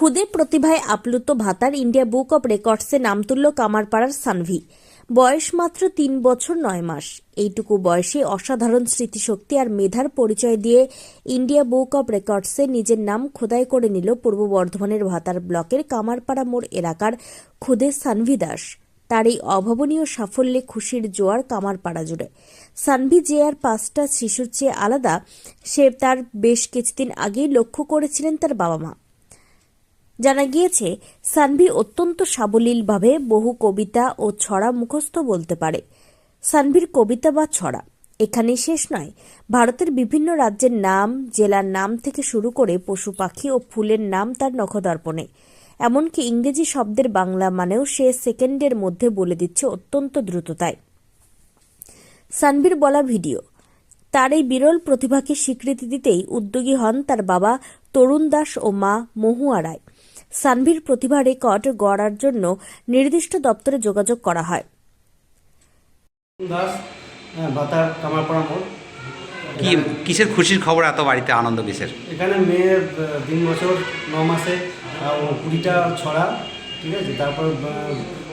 খুদে প্রতিভায় আপ্লুত ভাতার ইন্ডিয়া বুক অব রেকর্ডসে নাম তুলল কামারপাড়ার সানভি। বয়স মাত্র তিন বছর নয় মাস। এইটুকু বয়সে অসাধারণ স্মৃতিশক্তি আর মেধার পরিচয় দিয়ে ইন্ডিয়া বুক অব রেকর্ডসে নিজের নাম খোদাই করে নিল পূর্ব বর্ধমানের ভাতার ব্লকের কামারপাড়া মোড় এলাকার খুদে সানভি দাস। তার এই অভাবনীয় সাফল্যে খুশির জোয়ার কামারপাড়া জুড়ে। সানভি যে আর পাঁচটা শিশুর চেয়ে আলাদা, সে তার বেশ কিছুদিন আগেই লক্ষ্য করেছিলেন তার বাবা মা জানা গিয়েছে, সানভি অত্যন্ত সাবলীলভাবে বহু কবিতা ও ছড়া মুখস্থ বলতে পারে। সানভির কবিতা বা ছড়া এখানেই শেষ নয়। ভারতের বিভিন্ন রাজ্যের নাম, জেলার নাম থেকে শুরু করে পশু পাখি ও ফুলের নাম তার নখদর্পণে। এমনকি ইংরেজি শব্দের বাংলা মানেও সে সেকেন্ডের মধ্যে বলে দিচ্ছে অত্যন্ত দ্রুততায়। সানভির বলা ভিডিও, তার এই বিরল প্রতিভাকে স্বীকৃতি দিতেই উদ্যোগী হন তার বাবা তরুণ দাস ও মা মহুয়া রায়। সানভির প্রতিভা রেকর্ড গড়ার জন্য নির্দিষ্ট দপ্তরে যোগাযোগ করা হয়। দাস হ্যাঁ, বাতার কামারপাড়া মোড়। কি কিসের খুশির খবর এত বাড়িতে আনন্দ কিসের? এখানে মেয়ের তিন বছর ন মাসে কুড়িটা ছড়া ঠিক আছে? তারপর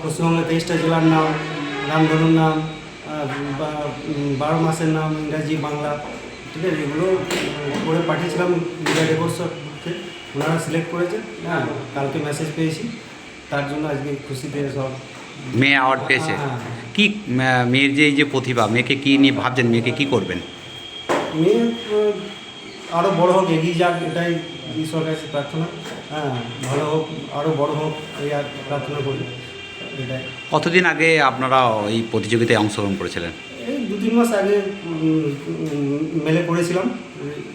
পশ্চিমবঙ্গের তেইশটা জেলার নাম রামধনুর নাম বারো মাসের নাম ইংরাজি বাংলা ঠিক আছে? এগুলো করে পাঠিয়েছিলাম ইন্ডিয়া রেকর্ডসকে ওনারা সিলেক্ট করেছে। হ্যাঁ কালকে মেসেজ পেয়েছি। তার জন্য আজকে খুশিতে সব মেয়ে অ্যাওয়ার্ড পেয়েছে। হ্যাঁ। কি মেয়ের যে এই যে প্রতিভা মেয়েকে কি নিয়ে ভাবছেন? মেয়েকে কি করবেন? মেয়ে আরও বড় হোক এগিয়ে যাক এটাই ঈশ্বরের কাছে প্রার্থনা। হ্যাঁ ভালো হোক আরও বড় হোক এই আর প্রার্থনা করি। এটাই। কতদিন আগে আপনারা এই প্রতিযোগিতায় অংশগ্রহণ করেছিলেন? এই দু তিন মাস আগে মেলে করেছিলাম।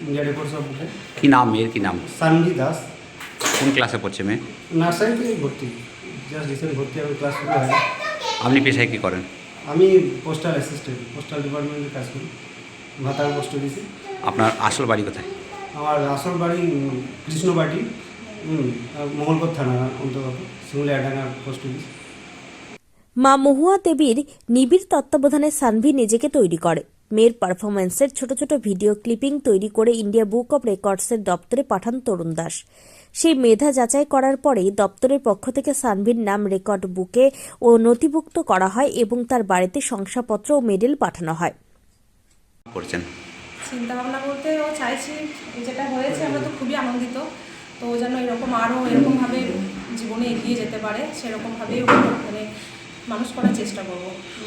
ইন্ডিয়া রেকর্ডস অফ বুকে। কি নাম মেয়ের কি নাম? সানভি দাস। কোন ক্লাসে পড়ছে মেয়ে? নার্সারিতে ভর্তি জাস্ট রিসেন্ট ভর্তি আমি ক্লাস শুরু হয় আপনি পেশায় কি করেন? আমি পোস্টাল অ্যাসিস্ট্যান্ট পোস্টাল ডিপার্টমেন্টে কাজ করি ভাতার পোস্ট অফিসে আপনার আসল বাড়ি কোথায়? আমার আসল বাড়ি কৃষ্ণবাটি মঙ্গলকোট থানা অন্তর্গত শিমুলিয়াডাঙ্গা পোস্ট অফিস মা মহুয়া দেবীর নিবিড় তত্ত্বাবধানে সানভি নিজেকে তৈরি করে। মেয়ের পারফরম্যান্সের ছোট ছোট ভিডিও ক্লিপিং তৈরি করে ইন্ডিয়া বুক অব রেকর্ডসের দপ্তরে পাঠান তরুণ দাস। সেই মেধা যাচাই করার পরেই দপ্তরের পক্ষ থেকে সানভির নাম রেকর্ড বুকে ও নথিভুক্ত করা হয় এবং তার বাড়িতে শংসাপত্র ও মেডেল পাঠানো হয়। করছেন? চিন্তা ভাবনা বলতে ও চাইছি যেটা হয়েছে আমরা তো খুবই আনন্দিত। তো যেন এরকম আরও এরকমভাবে জীবনে এগিয়ে যেতে পারে সেরকমভাবেই মানে মানুষ করার চেষ্টা করব।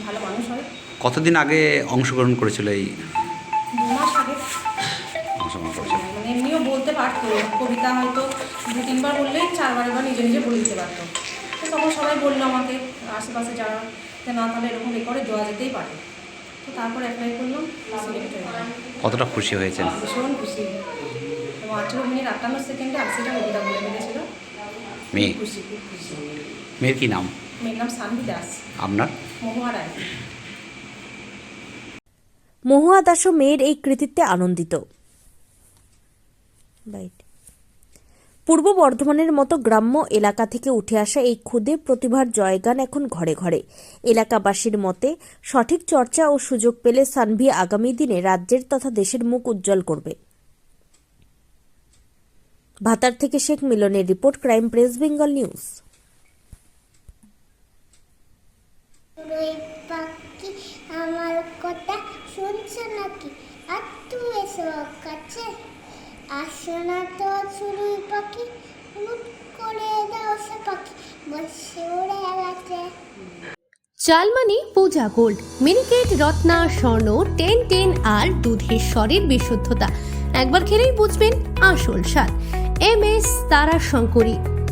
ভালো মানুষ হয়। কতদিন আগে অংশগ্রহণ করেছিল এই? দু মাস আগে। অংশগ্রহণ করেছিল। মানে এমনিও বলতে পারতো কবিতা হয়তো দু তিনবার বললেই চারবার এবার নিজে নিজে বলে দিতে পারতো। তো তখন সবাই বলল আমাকে আশেপাশে যারা যে না তাহলে এরকম রেকর্ডে দেওয়া যেতেই পারে। তো তারপর অ্যাপ্লাই করলাম গেলাম। কতটা খুশি হয়েছেন? ভীষণ খুশি। এবং আঠেরো মিনিট আটান্ন সেকেন্ডে আশিটা কবিতা বলে ফেলেছিল। মেয়ে? খুশি খুব খুশি। মেয়ের কি নাম? মেয়ের নাম সানভি দাস আপনার মহুয়া রায় মহুয়া দাসও মেয়ের এই কৃতিত্বে আনন্দিত. পূর্ব বর্ধমানের মতো গ্রাম্য এলাকা থেকে উঠে আসা এই ক্ষুদে প্রতিভার জয়গান এখন ঘরে ঘরে এলাকাবাসীর মতে সঠিক চর্চা ও সুযোগ পেলে সানভি আগামী দিনে রাজ্যের তথা দেশের মুখ উজ্জ্বল করবে ভাতার থেকে শেখ মিলনের report crime press Bengal news পাখি আমার কথা শুনছো নাকি? আর তুই এসো কাছে। আসো না তো চুরুই পাখি করে দাও সে পাখি, বসে উড়ে গেছে। চালমানি পূজা গোল্ড, মিনিকেট, রত্না, স্বর্ণ, টেন টেন আর দুধের স্বরের বিশুদ্ধতা। একবার খেলেই বুঝবেন আসল স্বাদ। এম এস তারা শঙ্করী